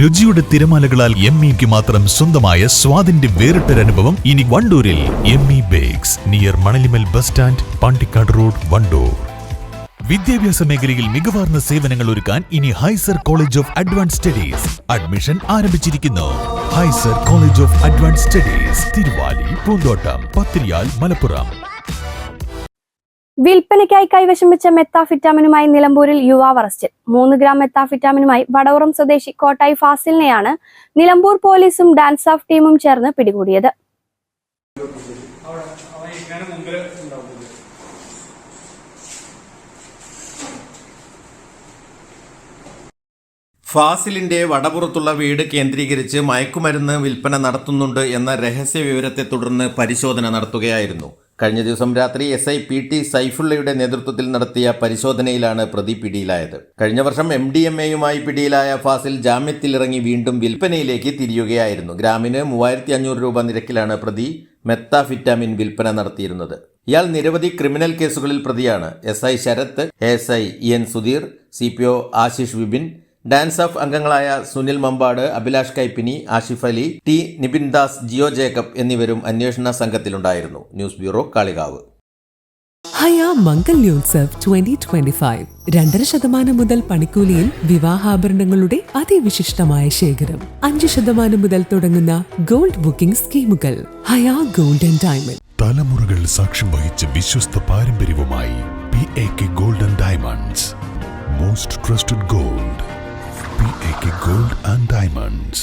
രുചിയുടെ തിരമാലകളാൽ എം ഇക്ക് മാത്രം സ്വന്തമായ സ്വാദിന്റെ വേറിട്ടൊരനുഭവം ഇനി വണ്ടൂരിൽ M E bakes near Manalimal bus stand Pandikkad road Wandoor. വിദ്യാഭ്യാസ മേഖലയിൽ മികവാർന്ന സേവനങ്ങൾ ഒരുക്കാൻ ഇനി ഹൈസർ college of advance studies admission ആരംഭിച്ചിരിക്കുന്നു. ഹൈസർ college of advance studies Thiruvali Poonthottam Pathiriyal Malappuram. വിൽപ്പനയ്ക്കായി കൈവശം വെച്ച മെത്താഫിറ്റാമിനുമായി നിലമ്പൂരിൽ യുവാവ് അറസ്റ്റിൽ മൂന്ന് ഗ്രാം മെത്താഫിറ്റാമിനുമായി വടവറം സ്വദേശി കോട്ടായി ഫാസിലിനെയാണ് നിലമ്പൂർ പോലീസും ഡാൻസ് ഓഫ് ടീമും ചേർന്ന് പിടികൂടിയത്. ഫാസിലിന്റെ വടപുറത്തുള്ള വീട് കേന്ദ്രീകരിച്ച് മയക്കുമരുന്ന് വിൽപ്പന നടത്തുന്നുണ്ട് എന്ന രഹസ്യ വിവരത്തെ തുടർന്ന് പരിശോധന നടത്തുകയായിരുന്നു. കഴിഞ്ഞ ദിവസം രാത്രി എസ് ഐ പി ടി സൈഫുള്ളയുടെ നേതൃത്വത്തിൽ നടത്തിയ പരിശോധനയിലാണ് പ്രതി പിടിയിലായത്. കഴിഞ്ഞ വർഷം എം ഡി എം എയുമായി പിടിയിലായ ഫാസിൽ ജാമ്യത്തിലിറങ്ങി വീണ്ടും വിൽപ്പനയിലേക്ക് തിരിയുകയായിരുന്നു. ഗ്രാമിന് മൂവായിരത്തി അഞ്ഞൂറ് രൂപ നിരക്കിലാണ് പ്രതി മെത്താഫിറ്റാമിൻ വിൽപ്പന നടത്തിയിരുന്നത്. ഇയാൾ നിരവധി ക്രിമിനൽ കേസുകളിൽ പ്രതിയാണ്. S I Sarath S I N Sudheer C P O Ashish Vipin DANSAF അംഗങ്ങളായ സുനിൽ മമ്പാട് അഭിലാഷ് കൈപ്പിനി ആഷിഫ് അലി ടി നിബിൻ ദാസ് ജിയോ ജേക്കബ് എന്നിവരും അന്വേഷണ സംഘത്തിലുണ്ടായിരുന്നു. News bureau Kalikavu. Haya Mangalyotsav twenty twenty five രണ്ടര ശതമാനം മുതൽ പണിക്കൂലിയിൽ വിവാഹാഭരണങ്ങളുടെ അതിവിശിഷ്ടമായ ശേഖരം. അഞ്ച് ശതമാനം മുതൽ തുടങ്ങുന്ന ഗോൾഡ് ബുക്കിംഗ് സ്കീമുകൾ. ഹയാ ഗോൾഡൻ ഡയമണ്ട്. തലമുറകൾ സാക്ഷ്യം വഹിച്ച വിശ്വസ്ത പാരമ്പര്യവുമായി P A K golden diamonds most trusted gold P A K gold and diamonds